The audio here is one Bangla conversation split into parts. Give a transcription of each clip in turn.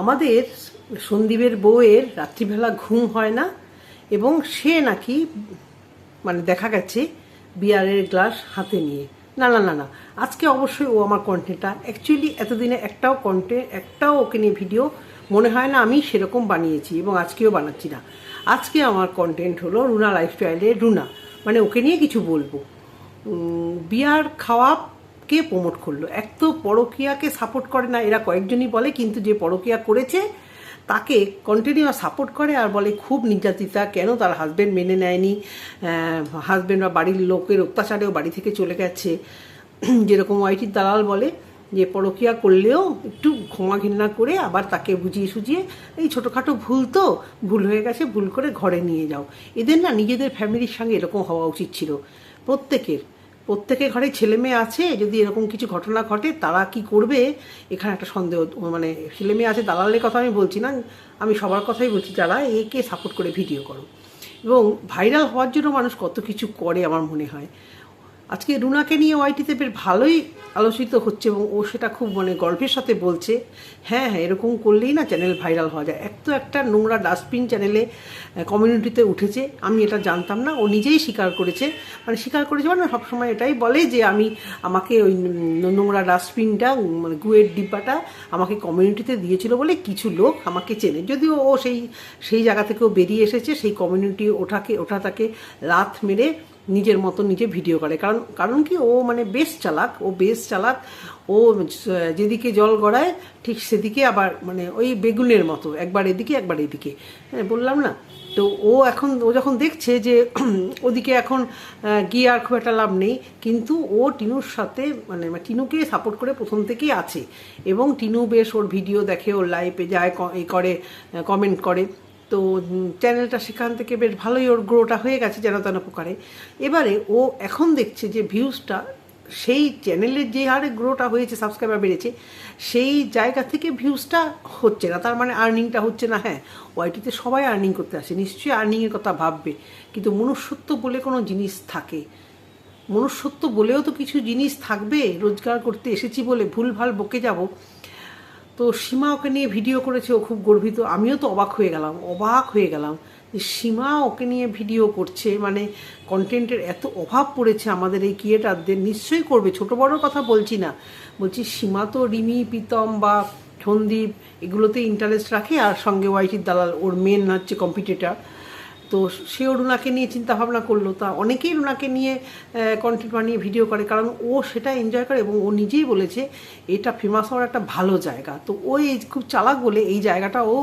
আমাদের সন্দীপের বউয়ের রাত্রিবেলা ঘুম হয় না, এবং সে নাকি মানে দেখা গেছে বিয়ারের গ্লাস হাতে নিয়ে। না না না না, আজকে অবশ্যই ও আমার কন্টেন্টটা অ্যাকচুয়ালি এতদিনে একটাও কন্টেন্ট একটাও ওকে নিয়ে ভিডিও মনে হয় না আমি সেরকম বানিয়েছি এবং আজকেও বানাচ্ছি না। আজকে আমার কন্টেন্ট হলো রুনা লাইফস্টাইলে রুনা মানে ওকে নিয়ে কিছু বলব। বিয়ার খাওয়া কে প্রমোট করল? এক তো পরকিয়াকে সাপোর্ট করে না, এরা কয়েকজনই বলে, কিন্তু যে পরকিয়া করেছে, তাকে কন্টিনিউ সাপোর্ট করে আর বলে খুব নির্যাতিতা, কেন তার হাজব্যান্ড মেনে নেয়নি? হাজব্যান্ড বা বাড়ির লোকের অত্যাচারেও বাড়ি থেকে চলে গেছে। যেরকম ওয়াইটির দালাল বলে, যে পরকিয়া করলেও একটু ক্ষমা ঘৃণা করে আবার তাকে বুঝিয়ে সুঝিয়ে, এই ছোটোখাটো ভুল তো, ভুল হয়ে গেছে, ভুল করে ঘরে নিয়ে যাও। এদের না নিজেদের ফ্যামিলির সঙ্গে এরকম হওয়া উচিত ছিল। প্রত্যেকের। প্রত্যেকের ঘরে ছেলে মেয়ে আছে, যদি এরকম কিছু ঘটনা ঘটে, তারা কি করবে? এখানে একটা সন্দেহ মানে ছেলে মেয়ে আছে, দালালের কথা আমি বলছি না, আমি সবার কথাই বলছি, যারা একে সাপোর্ট করে ভিডিও করো। এবং ভাইরাল হওয়ার জন্য মানুষ কত কিছু করে আমার মনে হয়। আজকে রুনাকে নিয়ে ওয়াইটিতে বেশ ভালোই আলোচিত হচ্ছে এবং ও সেটা খুব মানে গর্বের সাথে বলছে হ্যাঁ হ্যাঁ এরকম করলেই না চ্যানেল ভাইরাল হওয়া যায়। এক তো একটা নোংরা ডাস্টবিন চ্যানেলে কমিউনিটিতে উঠেছে, আমি এটা জানতাম না, ও নিজেই স্বীকার করেছে। মানে স্বীকার করেছে মানে সবসময় এটাই বলে যে আমি, আমাকে ওই নোংরা ডাস্টবিনটা মানে গুয়ের ডিব্বাটা আমাকে কমিউনিটিতে দিয়েছিল বলে কিছু লোক আমাকে চেনে। যদিও ও সেই সেই জায়গা থেকেও বেরিয়ে এসেছে, সেই কমিউনিটি ওঠাকে ওঠা তাকে লাথ মেরে নিজের মতো নিজে ভিডিও করে। কারণ কারণ কি, ও মানে বেশ চালাক, ও বেশ চালাক, ও যেদিকে জল গড়ায়, ঠিক সেদিকে আবার মানে ওই বেগুনের মতো, একবার এদিকে একবার এদিকে। হ্যাঁ বললাম না? তো ও এখন, ও যখন দেখছে যে ওদিকে এখন গিয়ে আর খুব একটা লাভ নেই, কিন্তু ও টিনুর সাথে মানে টিনুকে সাপোর্ট করে প্রথম থেকেই আছে। এবং টিনু বেশ ওর ভিডিও দেখে, ওর লাইভে যায় এ করে কমেন্ট করে। তো চ্যানেলটা সেখান থেকে বেশ ভালোই ওর গ্রোটা হয়ে গেছে যেন তেন প্রকারে। এবারে ও এখন দেখছে যে ভিউজটা সেই চ্যানেলের যে হারে গ্রোটা হয়েছে সাবস্ক্রাইবার বেড়েছে, সেই জায়গা থেকে ভিউজটা হচ্ছে না। তার মানে আর্নিংটা হচ্ছে না হ্যাঁ। ওয়াইটিতে সবাই আর্নিং করতে আসে, নিশ্চয়ই আর্নিংয়ের কথা ভাববে। কিন্তু মনুষ্যত্ব বলে কোনো জিনিস থাকে। মনুষ্যত্ব বলেও তো কিছু জিনিস থাকবে, রোজগার করতে এসেছি বলে ভুলভাল বকে যাব। তো সীমা ওকে নিয়ে ভিডিও করেছে, ও খুব গর্বিত। আমিও তো অবাক হয়ে গেলাম, অবাক হয়ে গেলাম যে সীমা ওকে নিয়ে ভিডিও করছে। মানে কন্টেন্টের এত অভাব পড়েছে আমাদের এই ক্রিয়েটারদের, নিশ্চয়ই করবে। ছোট বড় কথা বলছি না। বলছি সীমা তো রিমি, প্রীতম বা সন্দীপ, এগুলোতে ইন্টারেস্ট রাখে আর সঙ্গে ওয়াইটির দালাল, ওর মেন হচ্ছে কম্পিটিটার তো সেও রুনাকে নিয়ে চিন্তা ভাবনা করল, তা অনেকেই রুনাকে নিয়ে কন্টেন্ট বানিয়ে ভিডিও করে, কারণ ও সেটা এনজয় করে এবং ও নিজেই বলেছে, এটা ফেমাস হওয়ার একটা ভালো জায়গা। তো ওই খুব চালাক বলে এই জায়গাটা ও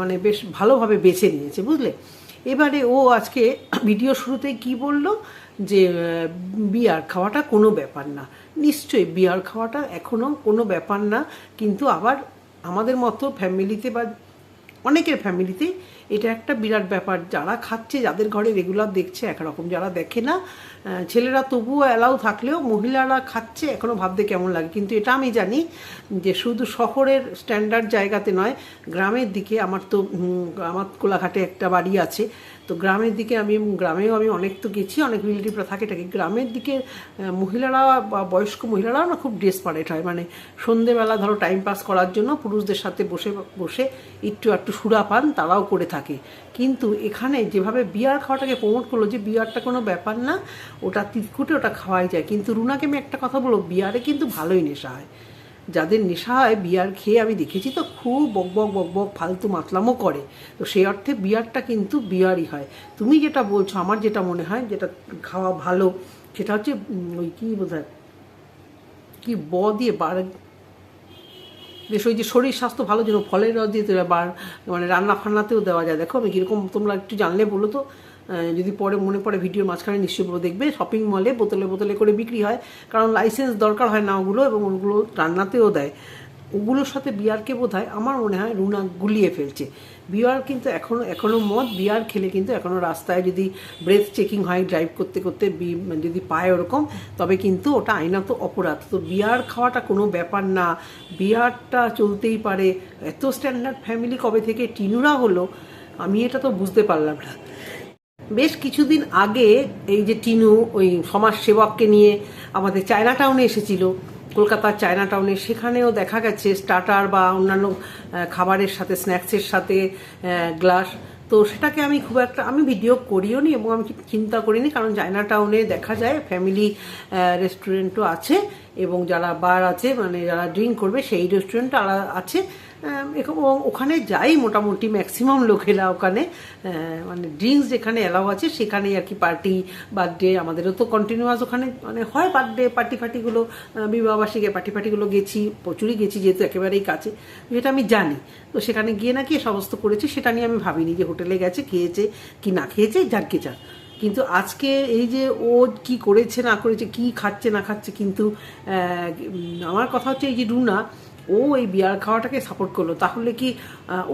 মানে বেশ ভালোভাবে বেছে নিয়েছে, বুঝলে? এবারে ও আজকে ভিডিও শুরুতেই কি বলল যে বিয়ার খাওয়াটা কোনো ব্যাপার না। নিশ্চয়ই বিয়ার খাওয়াটা এখনও কোনো ব্যাপার না, কিন্তু আবার আমাদের মতো ফ্যামিলিতে বা অনেকের ফ্যামিলিতে এটা একটা বিরাট ব্যাপার। যারা খাচ্ছে, যাদের ঘরে রেগুলার দেখছে, একরকম। যারা দেখে না ছেলেরা তবুও অ্যালাউ থাকলেও মহিলারা খাচ্ছে এখনও ভাবতে কেমন লাগে। কিন্তু এটা আমি জানি যে শুধু শহরের স্ট্যান্ডার্ড জায়গাতে নয়, গ্রামের দিকে আমার তো আমার কোলাঘাটে একটা বাড়ি আছে। তো গ্রামের দিকে আমি, গ্রামেও আমি অনেক তো গেছি, অনেক রিলেটিভরা থাকে থাকে গ্রামের দিকে মহিলারা বা বয়স্ক মহিলারাও না খুব ডেসপারেট হয়। মানে সন্ধেবেলা ধরো টাইম পাস করার জন্য পুরুষদের সাথে বসে বসে একটু একটু সুরা পান, তারাও করে থাকে। কিন্তু এখানে যেভাবে বিয়ার খাওয়াটাকে প্রমোট করল যে বিয়ারটা কোনো ব্যাপার না, ওটা তিতকুটে ওটা খাওয়াই যায়। কিন্তু রুনাকে আমি একটা কথা বলব, বিয়ারে কিন্তু ভালোই নেশা হয়। যাদের নেশা হয় বিয়ার খেয়ে আমি দেখেছি তো খুব বক বক বক বক ফালতু মাতলামও করে। তো সেই অর্থে বিয়ারটা কিন্তু বিয়ারই হয়। তুমি যেটা বলছো, আমার যেটা মনে হয়, যেটা খাওয়া ভালো, সেটা হচ্ছে ওই কী বোধ হয় কি ব দিয়ে বার বেশ ওই যে শরীর স্বাস্থ্য ভালো জন্য ফলের রস দিয়ে তৈরি বা মানে রান্না ফান্নাতেও দেওয়া যায়। দেখো, আমি কীরকম তোমরা একটু জানলে বলো তো। যদি পরে মনে পড়ে ভিডিওর মাঝখানে নিশ্চয়ই পুরো দেখবে শপিং মলে বোতলে বোতলে করে বিক্রি হয়। কারণ লাইসেন্স দরকার হয় না ওগুলো এবং ওগুলো রান্নাতেও দেয়। ওগুলোর সাথে বিয়ারকে বোধ আমার মনে হয় রুনা গুলিয়ে ফেলছে। বিয়ার কিন্তু এখনও এখনও মদ, বিয়ার খেলে কিন্তু এখনও রাস্তায় যদি ব্রেথ চেকিং হয় ড্রাইভ করতে করতে যদি পায় ওরকম, তবে কিন্তু ওটা আইনত অপরাধ। তো বিয়ার খাওয়াটা কোনো ব্যাপার না। বিয়ারটা চলতেই পারে। এত স্ট্যান্ডার্ড ফ্যামিলি কবে থেকে টিনুরা হলো, আমি এটা তো বুঝতে পারলাম না। বেশ কিছুদিন আগে এই যে টিনু ওই সমাজ সেবককে নিয়ে আমাদের চায়না টাউনে এসেছিল। কলকাতার চায়না টাউনে সেখানেও দেখা গেছে স্টার্টার বা অন্যান্য খাবারের সাথে, স্ন্যাক্সের সাথে গ্লাস। তো সেটাকে আমি খুব একটা, আমি ভিডিও করিও নি এবং আমি চিন্তা করিনি কারণ চায়না টাউনে দেখা যায় ফ্যামিলি রেস্টুরেন্টও আছে এবং যারা বার আছে মানে যারা ড্রিঙ্ক করবে সেই রেস্টুরেন্ট আছে। এবং ওখানে যাই মোটামুটি ম্যাক্সিমাম লোকেরা ওখানে মানে ড্রিঙ্কস যেখানে অ্যালাউ আছে সেখানেই আর কি পার্টি বার্থডে আমাদেরও তো কন্টিনিউয়াস ওখানে মানে হয় বার্থডে পার্টি ফার্টিগুলো বিবাহবার্ষিকী পার্টি ফার্টিগুলো গেছি, প্রচুরই গেছি যেহেতু একেবারেই কাছে, যেটা আমি জানি। তো সেখানে গিয়ে নাকি সমস্ত করেছে, সেটা নিয়ে আমি ভাবিনি যে হোটেলে গেছে, খেয়েছে কি না খেয়েছে যাকে যা কিন্তু আজকে এই যে ও কি করেছে, না করেছে, কি খাচ্ছে, না খাচ্ছে, কিন্তু আমার কথা হচ্ছে এই যে রুনা ও এই বিয়ার খাওয়াটাকে সাপোর্ট করল। তাহলে কি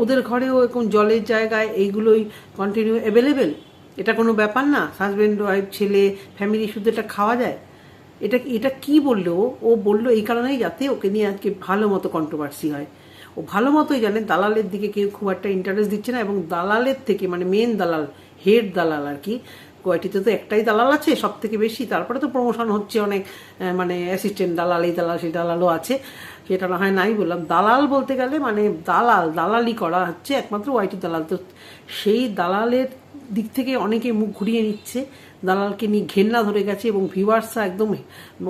ওদের ঘরেও এরকম জলের জায়গায় এইগুলোই কন্টিনিউ অ্যাভেলেবেল এটা কোনো ব্যাপার না? হাজব্যান্ড ওয়াইফ ছেলে ফ্যামিলি শুধু এটা খাওয়া যায়? এটা এটা কি বলল? ও বলল এই কারণেই যাতে ওকে নিয়ে আজকে ভালো মতো কন্ট্রোভার্সি হয়। ও ভালো মতোই জানে, দালালের দিকে কেউ খুব একটা ইন্টারেস্ট দিচ্ছে না এবং দালালের থেকে মানে মেন দালাল হেড দালাল আর কি কোয়ালিটিতে তো একটাই দালাল আছে সব থেকে বেশি। তারপরে তো প্রমোশন হচ্ছে অনেক মানে অ্যাসিস্ট্যান্ট দালাল, এই দালাল, সেই দালালও আছে। সেটা না হয় নাই বললাম। দালাল বলতে গেলে মানে দালাল, দালালি করা হচ্ছে একমাত্র ওয়াইটি দালাল। তো সেই দালালের দিক থেকে অনেকে মুখ ঘুরিয়ে নিচ্ছে। দালালকে নিয়ে ঘেন্না ধরে গেছে এবং ভিউয়ার্সরা একদম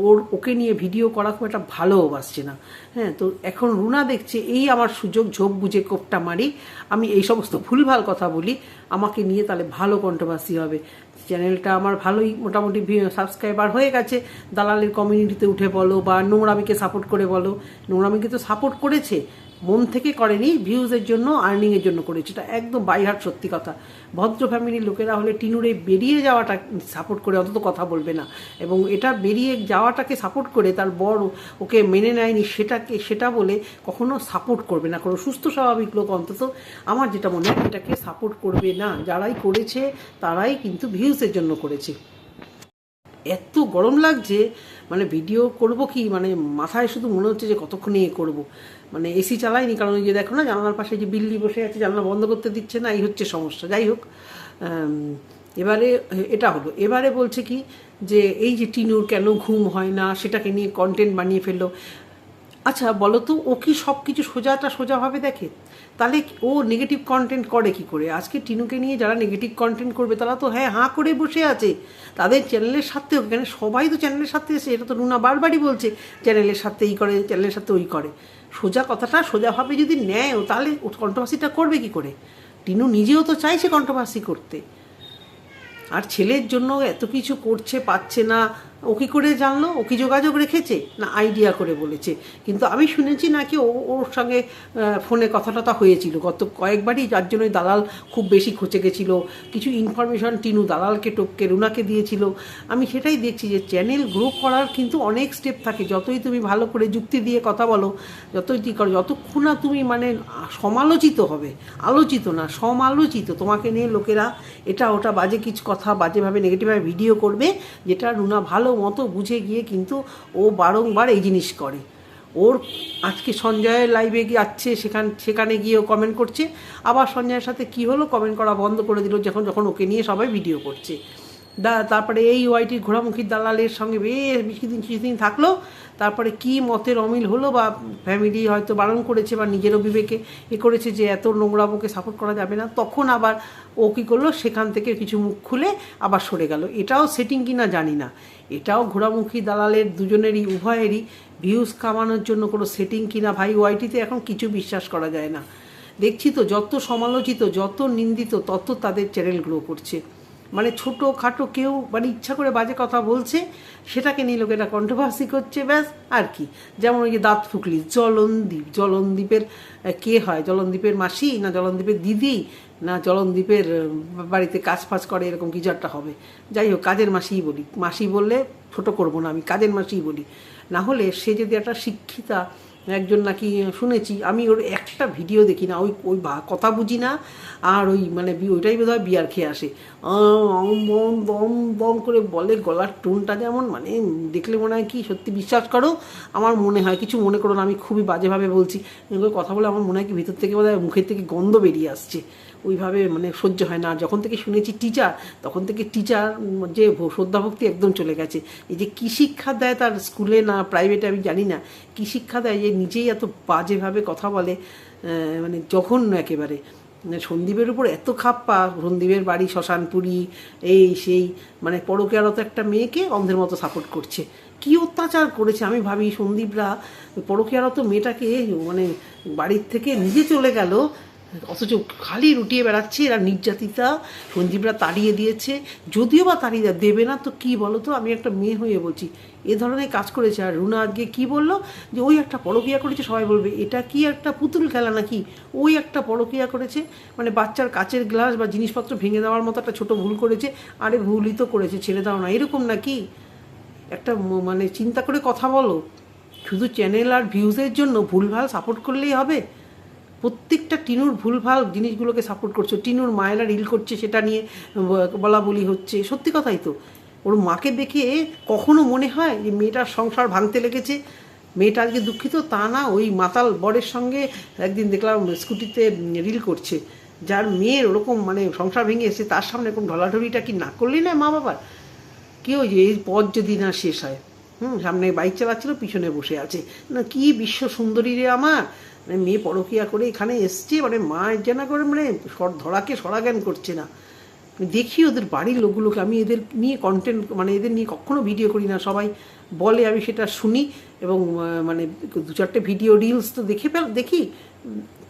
ওর, ওকে নিয়ে ভিডিও করা খুব একটা ভালোও বাসছে না। হ্যাঁ তো এখন রুনা দেখছে, এই আমার সুযোগ ঝোপ বুঝে কোপটা মারি। আমি এই সমস্ত ভুলভাল কথা বলি, আমাকে নিয়ে তাহলে ভালো কন্ট্রোভার্সি হবে। চ্যানেলটা আমার ভালোই মোটামুটি সাবস্ক্রাইবার হয়ে গেছে। দালালের কমিউনিটিতে উঠে বলো বা নোংরামিকে সাপোর্ট করে বলো। নোংরামিকে তো সাপোর্ট করেছে। মন থেকে করেনি ভিউজের জন্য আর্নিংয়ের জন্য করেছে। এটা একদম বাইহাট সত্যি কথা। ভদ্র ফ্যামিলির লোকেরা হলে টিনুরে বেরিয়ে যাওয়াটা সাপোর্ট করে, অন্তত কথা বলবে না। এবং এটা বেরিয়ে যাওয়াটাকে সাপোর্ট করে তার বড় ওকে মেনে নেয়নি, সেটাকে, সেটা বলে কখনো সাপোর্ট করবে না। কোনো সুস্থ স্বাভাবিক লোক অন্তত আমার যেটা মনে হয়, এটাকে সাপোর্ট করবে না। যারাই করেছে, তারাই কিন্তু ভিউজের জন্য করেছে। এত গরম লাগছে মানে ভিডিও করব কি? মানে মাথায় শুধু মনে হচ্ছে যে কতক্ষণে এ করব। মানে এসি চালাইনি, কারণ ওই যে দেখো না, জানালার পাশে যে বিল্লি বসে আছে, জানলা বন্ধ করতে দিচ্ছে না, এই হচ্ছে সমস্যা। যাই হোক এবারে এটা হলো। এবারে বলছে কি, যে এই যে টিনুর কেন ঘুম হয় না, সেটাকে নিয়ে কন্টেন্ট বানিয়ে ফেলল। আচ্ছা বলো তো, ও কি সব কিছু সোজাটা সোজাভাবে দেখে? তাহলে ও নেগেটিভ কন্টেন্ট করে কি করে? আজকে টিনুকে নিয়ে যারা নেগেটিভ কন্টেন্ট করবে, তারা তো হ্যাঁ হাঁ করে বসে আছে। তাদের চ্যানেলের সাথে কেন সবাই তো চ্যানেলের সাথে এসে, এটা তো রুনা বারবারই বলছে চ্যানেলের সাথে এই করে চ্যানেলের সাথে ওই করে। সোজা কথাটা সোজাভাবে যদি নেয় ও, তাহলে কন্ট্রোভার্সিটা করবে কি করে? টিনু নিজেও তো চাইছে কন্ট্রোভার্সি করতে। আর ছেলের জন্য এত কিছু করছে, পাচ্ছে না ও কি করে জানলো? ও কি যোগাযোগ রেখেছে? না আইডিয়া করে বলেছে। কিন্তু আমি শুনেছি নাকি ও, ওর সঙ্গে ফোনে কথা টথা হয়েছিল। গত কয়েকবারই যার জন্যই দালাল খুব বেশি খচে গেছিল। কিছু ইনফরমেশন টিনু দালালকে টপকে, রুনাকে দিয়েছিল। আমি সেটাই দেখছি যে চ্যানেল গ্রো করার কিন্তু অনেক স্টেপ থাকে। যতই তুমি ভালো করে যুক্তি দিয়ে কথা বলো, যতই ঠিক করো, যতক্ষণ না তুমি মানে সমালোচিত হবে, আলোচিত না, সমালোচিত, তোমাকে নিয়ে লোকেরা এটা ওটা বাজে কিছু কথা, বাজেভাবে নেগেটিভভাবে ভিডিও করবে, যেটা রুনা ভালো মতো বুঝে গিয়ে কিন্তু ও বারংবার এই জিনিস করে। ওর আজকে সঞ্জয়ের লাইভে গিয়ে যাচ্ছে সেখান, সেখানে গিয়ে ও কমেন্ট করছে। আবার সঞ্জয়ের সাথে কি হলো কমেন্ট করা বন্ধ করে দিল, যখন যখন ওকে নিয়ে সবাই ভিডিও করছে। তারপরে এই ওয়াইটির ঘোড়ামুখী দালালের সঙ্গে বেশ কিছুদিন কিছুদিন থাকল। তারপরে কি মতের অমিল হলো বা ফ্যামিলি হয়তো বারণ করেছে বা নিজেরও বিবেকে এ করেছে যে এত নোংরা নোংরামোকে সাপোর্ট করা যাবে না। তখন আবার ও কী করল? সেখান থেকে কিছু মুখ খুলে আবার সরে গেল। এটাও সেটিং কিনা জানি না। এটাও ঘোড়ামুখী দালালের দুজনেরই, উভয়েরই ভিউজ কামানোর জন্য কোনো সেটিং কিনা ভাই ওয়াইটিতে এখন কিছু বিশ্বাস করা যায় না। দেখছি তো, যত সমালোচিত, যত নিন্দিত, তত তাদের চ্যানেল গ্রো করছে। মানে ছোট খাটো কেউ মানে ইচ্ছা করে বাজে কথা বলছে, সেটাকে নিয়ে লোকেরা কন্ট্রোভার্সি করছে, ব্যাস, আর কি। যেমন ওই যে দাঁত ফুকলি জলনদ্বীপ জলনদ্বীপের কে হয়? জলনদ্বীপের মাসি না জলনদ্বীপের দিদি? না জলনদ্বীপের বাড়িতে কাজ ফাজ করে, এরকম কিছু একটা হবে। যাই হোক, কাজের মাসিই বলি। মাসি বললে ছোট করব না আমি, কাজের মাসিই বলি। না হলে সে যদি একটা শিক্ষিতা একজন নাকি শুনেছি, আমি ওর একটা ভিডিও দেখি না, ওই ওই কথা বুঝি না, আর ওই মানে ওইটাই বোধ হয় বিয়ার খেয়ে আসে। বম বম বম করে বলে, গলার টোনটা যেমন মানে দেখলে মনে হয় কি, সত্যি বিশ্বাস করো, আমার মনে হয়, কিছু মনে করো না, আমি খুবই বাজেভাবে বলছি। কথা বলে আমার মনে হয় কি, ভিতর থেকে বোধ মুখের থেকে গন্ধ বেরিয়ে আসছে। ওইভাবে মানে সহ্য হয় না। যখন থেকে শুনেছি টিচার তখন থেকে টিচার যে শ্রদ্ধাভক্তি একদম চলে গেছে। এই যে কী শিক্ষা দেয় তার স্কুলে না প্রাইভেটে আমি জানি না। কী শিক্ষা দেয় যে নিজেই এত বাজেভাবে কথা বলে মানে জঘন্য একেবারে। মানে সন্দীপের উপর এত খাপ্পা, সন্দীপের বাড়ি শ্মশানপুরি, এই সেই মানে পরকেয়ারত একটা মেয়েকে অন্ধের মতো সাপোর্ট করছে। কি অত্যাচার করেছে? আমি ভাবি সন্দীপরা, পরকেয়ারত মেয়েটাকে মানে বাড়ির থেকে নিজে চলে গেল অথচ খালি রুটিয়ে বেড়াচ্ছে এরা নির্যাতিতা, সঞ্জীবরা তাড়িয়ে দিয়েছে। যদিও বা তাড়িয়ে দেবে না, তো কি বলো তো? আমি একটা মেয়ে হয়ে বলছি। এ ধরনের কাজ করেছে। আর রুনা আজকে কি বলল? যে ওই একটা পরকিয়া করেছে, সবাই বলবে, এটা কি একটা পুতুল খেলা নাকি? ওই একটা পরকিয়া করেছে। মানে বাচ্চার কাচের গ্লাস বা জিনিসপত্র ভেঙে দেওয়ার মতো একটা ছোট ভুল করেছে। আরে ভুলই তো করেছে, ছেড়ে দাও না। এরকম নাকি? একটা মানে চিন্তা করে কথা বলো। শুধু চ্যানেল আর ভিউজের জন্য ভুলভাল সাপোর্ট করলেই হবে? প্রত্যেকটা টিনুর ভুলভাল জিনিসগুলোকে সাপোর্ট করছ। টিনুর মায়েরা রিল করছে সেটা নিয়ে বলা বলি হচ্ছে। সত্যি কথাই তো। ওর মাকে দেখে কখনো মনে হয় যে মেয়েটার সংসার ভাঙতে লেগেছে? মেয়েটা আজকে দুঃখিত, তা না, ওই মাতাল বরের সঙ্গে একদিন দেখলাম স্কুটিতে রিল করছে। যার মেয়ের ওরকম মানে সংসার ভেঙে এসে তার সামনে কোন ঢলাঢলিটা কি না করলেই না মা বাবার? কেউ যে, এই পথ যদি না শেষ হয়। হুম, সামনে বাইক চালাচ্ছিল, পিছনে বসে আছে। না, কি বিশ্ব সুন্দরী রে আমার। মানে মেয়ে পরকিয়া করে এখানে এসছে মানে মা যেন করে মানে ধরাকে সরাজ্ঞান করছে না। দেখি ওদের বাড়ির লোকগুলোকে, আমি এদের নিয়ে কন্টেন্ট মানে এদের নিয়ে কখনো ভিডিও করি না। সবাই বলে, আমি সেটা শুনি এবং মানে দু চারটে ভিডিও রিলস তো দেখে ফেল, দেখি।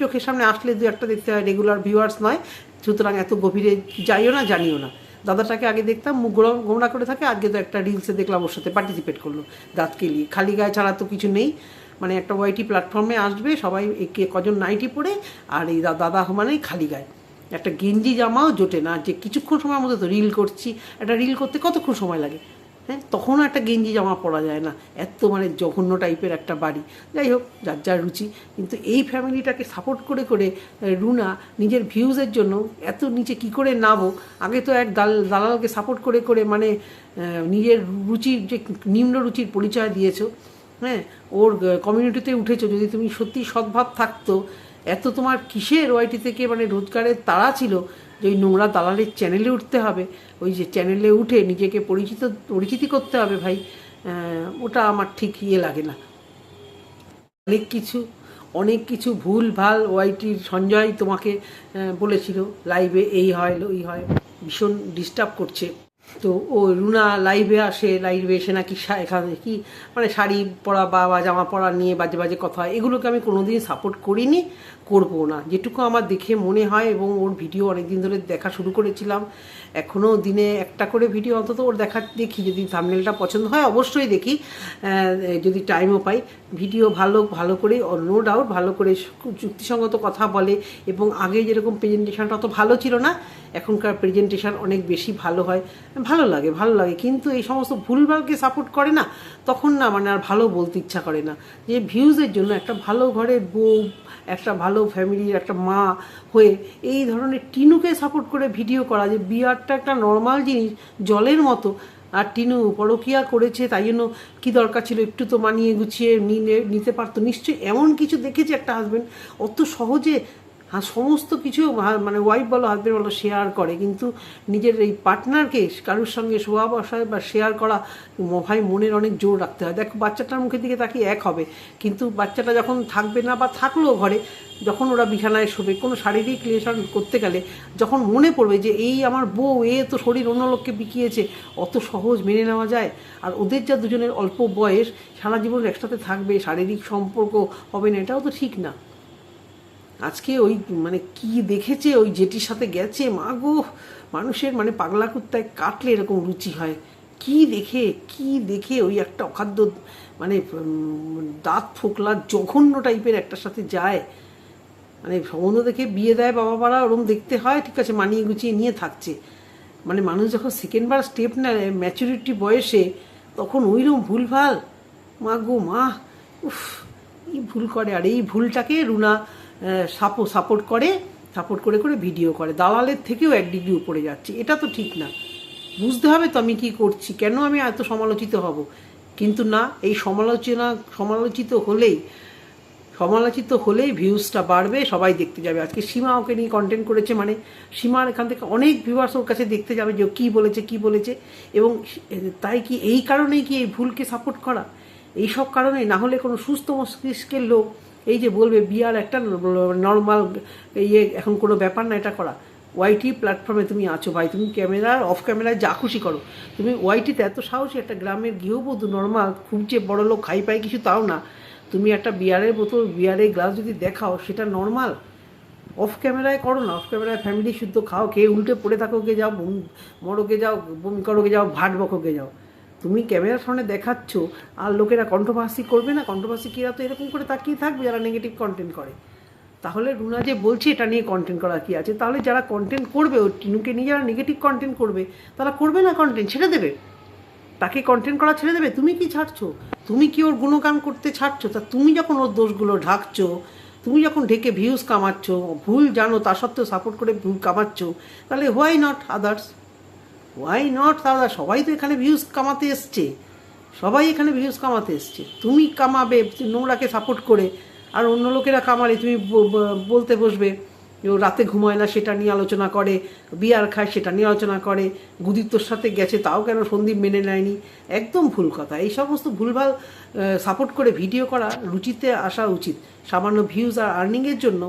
চোখের সামনে আসলে দু একটা দেখতে হয় রেগুলার ভিউয়ার্স নয়। সুতরাং এত গভীরে যাইও না, জানিও না। দাদাটাকে আগে দেখতাম, মুখ গোমড়া করে থাকে, আজকে তো একটা রিলসে দেখলাম ওর সাথে পার্টিসিপেট করল। দাঁত কেলিয়ে খালি গায়ে ছাড়া তো কিছু নেই। মানে একটা ওয়াইটি প্ল্যাটফর্মে আসবে, সবাই একে কজন নাইটি পরে, আর এই দাদা মানেই খালি গায়ে। একটা গেঞ্জি জামাও জোটে না, যে কিছুক্ষণ সময়ের মধ্যে তো রিল করছি, একটা রিল করতে কতক্ষণ সময় লাগে? হ্যাঁ তখনও একটা গেঞ্জি জামা পরা যায় না, এত মানে জঘন্য টাইপের একটা বাড়ি। যাই হোক, যার যার রুচি। কিন্তু এই ফ্যামিলিটাকে সাপোর্ট করে করে রুনা নিজের ভিউজের জন্য এত নিচে কি করে নাবো আগে তো এক দাল দালালকে সাপোর্ট করে করে মানে নিজের রুচির যে নিম্ন রুচির পরিচয় দিয়েছ হ্যাঁ ওর কমিউনিটিতে উঠেছো, যদি তুমি সত্যি সদ্ভাব থাকতো, এত তোমার কিসের ওয়াইটি থেকে মানে রোজগারের তাড়া ছিল যে ওই নোংরা দালালের চ্যানেলে উঠতে হবে, ওই যে চ্যানেলে উঠে নিজেকে পরিচিত, পরিচিতি করতে হবে ভাই ওটা আমার ঠিক ইয়ে লাগে না। অনেক কিছু অনেক কিছু ভুল ভালো ওয়াইটির সঞ্জয় তোমাকে বলেছিল লাইভে এই হয়, ওই হয়। ভীষণ ডিস্টার্ব করছে। তো ও রুনা লাইভে আসে লাইভে এসে নাকি এখানে কি মানে শাড়ি পরা বা জামা পরা নিয়ে বাজে বাজে কথা, এগুলোকে আমি কোনোদিন সাপোর্ট করিনি। করব না। যেটুকু আমার দেখে মনে হয় এবং ওর ভিডিও অনেক দিন ধরে দেখা শুরু করেছিলাম, এখনও দিনে একটা করে ভিডিও অন্তত ওর দেখা দেখি। যদি থামনেলটা পছন্দ হয় অবশ্যই দেখি যদি টাইমও পাই। ভিডিও ভালো ভালো করে নো ডাউট ভালো করে যুক্তিসঙ্গত কথা বলে এবং আগে যেরকম প্রেজেন্টেশনটা অত ভালো ছিল না, এখনকার প্রেজেন্টেশন অনেক বেশি ভালো হয়। ভালো লাগে ভালো লাগে। কিন্তু এই সমস্ত ভুলভালকে সাপোর্ট করে না, তখন না মানে আর ভালো বলতে ইচ্ছা করে না। যে ভিউজের জন্য একটা ভালো ঘরের বউ, একটা ভালো ফ্যামিলির একটা মা হয়ে এই ধরনের টিনুকে সাপোর্ট করে ভিডিও করা যে বিয়ারটা একটা নর্মাল জিনিস, জলের মতো। আর টিনু পরকিয়া করেছে, তাই জন্য কী দরকার ছিল একটু তো মানিয়ে গুছিয়ে নিলে, নিতে পারতো। নিশ্চয়ই এমন কিছু দেখেছে একটা হাজব্যান্ড অত সহজে হ্যাঁ সমস্ত কিছু মানে ওয়াইফ বলো হাজব্যান্ড বলো শেয়ার করে। কিন্তু নিজের এই পার্টনারকে কারোর সঙ্গে শোয়া বসায় বা শেয়ার করা ভাই মনের অনেক জোর রাখতে হয়। দেখো, বাচ্চাটার মুখের দিকে তাকে এক হবে। কিন্তু বাচ্চাটা যখন থাকবে না বা থাকলেও ঘরে, যখন ওরা বিছানায় শোবে, কোনো শারীরিক রিলেশন করতে গেলে, যখন মনে পড়বে যে এই আমার বউ, এ তো শরীর অন্য লোককে বিকিয়েছে, অত সহজ মেনে নেওয়া যায়? আর ওদের যা দুজনের অল্প বয়স, সারা জীবন একসাথে থাকবে, শারীরিক সম্পর্ক হবে না, এটাও তো ঠিক না। আজকে ওই মানে কি দেখেছে, ওই জেটির সাথে গেছে? মা গো, মানুষের মানে পাগলা কুত্তায় কাটলে এরকম রুচি হয়। কি দেখে কি দেখে ওই একটা অখাদ্য মানে দাঁত ফোকলা জঘন্য টাইপের একটার সাথে যায়। মানে সম্বন্ধ দেখে বিয়ে দেয় বাবা পাড়া ওরম দেখতে হয়, ঠিক আছে, মানিয়ে গুছিয়ে নিয়ে থাকছে। মানে মানুষ যখন সেকেন্ডবার স্টেপ নেয় ম্যাচুরিটি বয়সে, তখন ওইরকম ভুলভাল। মা গো, মা, উফ এই ভুল করে, আর এই ভুলটাকে রুনা সাপো, সাপোর্ট করে সাপোর্ট করে করে ভিডিও করে। দালালের থেকেও এক ডিগ্রি উপরে যাচ্ছে। এটা তো ঠিক না। বুঝতে হবে তো আমি কি করছি, কেন আমি এত সমালোচিত হব? কিন্তু না, এই সমালোচনা, সমালোচিত হলেই সমালোচিত হলেই ভিউজটা বাড়বে, সবাই দেখতে যাবে। আজকে সীমা ওকে নিয়ে কন্টেন্ট করেছে মানে সীমার এখান থেকে অনেক ভিউয়ার্স ওর কাছে দেখতে যাবে যে কী বলেছে কী বলেছে। এবং তাই কি, এই কারণেই কি এই ভুলকে সাপোর্ট করা? এই সব কারণে না হলে কোনো সুস্থ মস্তিষ্কের লোক এই যে বলবে, বিয়ার একটা নর্মাল ইয়ে এখন কোনো ব্যাপার না এটা করা। ওয়াইটি প্ল্যাটফর্মে তুমি আছো ভাই, তুমি ক্যামেরার অফ ক্যামেরায় যা খুশি করো। তুমি ওয়াইটিতে এত সাহসী একটা গ্রামের গৃহবধূ নর্মাল খুব যে বড় লোক খাই পাই কিছু তাও না। তুমি একটা বিয়ারের বোতল বিয়ারের গ্লাস যদি দেখাও, সেটা নর্মাল অফ ক্যামেরায় করো না অফ ক্যামেরায় ফ্যামিলি শুদ্ধ খাও, খেয়ে উল্টে পড়ে থাকো কে যাও মরোগে যাও, বমি করোগে যাও, ভাট বকোগে যাও। তুমি ক্যামেরার সামনে দেখাচ্ছ আর লোকেরা কন্ট্রোভার্সি করবে না কন্ট্রোভার্সি কিরা তো এরকম করে তাকিয়ে থাকবে যারা নেগেটিভ কন্টেন্ট করে। তাহলে রুনা যে বলছে এটা নিয়ে কন্টেন্ট করা কি আছে? তাহলে যারা কন্টেন্ট করবে ও টিনুকে নিয়ে যারা নেগেটিভ কন্টেন্ট করবে, তারা করবে না কন্টেন্ট ছেড়ে দেবে। তাকে কন্টেন্ট করা ছেড়ে দেবে, তুমি কি ছাড়ছো? তুমি কি ওর গুণগান করতে ছাড়ছো? তা তুমি যখন ওর দোষগুলো ঢাকছো, তুমি যখন ঢেকে ভিউজ কামাচ্ছ, ভুল জানো, তা সত্ত্বেও সাপোর্ট করে ভুল কামাচ্ছ, তাহলে why not others why not দাদা? সবাই তো এখানে ভিউজ কামাতে এসছে। সবাই এখানে ভিউজ কামাতে এসছে। তুমি কামাবে নোংরাকে সাপোর্ট করে। আর অন্য লোকেরা কামালে, তুমি বলতে বসবে রাতে ঘুমায় না, সেটা নিয়ে আলোচনা করে, বিয়ার খায়, সেটা নিয়ে আলোচনা করে গুদিত্বর সাথে গেছে, তাও কেন সন্দীপ মেনে নেয়নি? একদম ভুল কথা। এই সমস্ত ভুলভাল সাপোর্ট করে ভিডিও করা রুচিতে আসা উচিত। সামান্য ভিউজ আর আর্নিংয়ের জন্য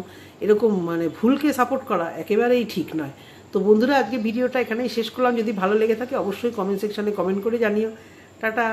এরকম মানে ভুলকে সাপোর্ট করা একেবারেই ঠিক নয়। তো বন্ধুরা, আজকে ভিডিওটা এখানেই শেষ করলাম। যদি ভালো লেগে থাকে, অবশ্যই কমেন্ট সেকশানে কমেন্ট করে জানিও। টাটা।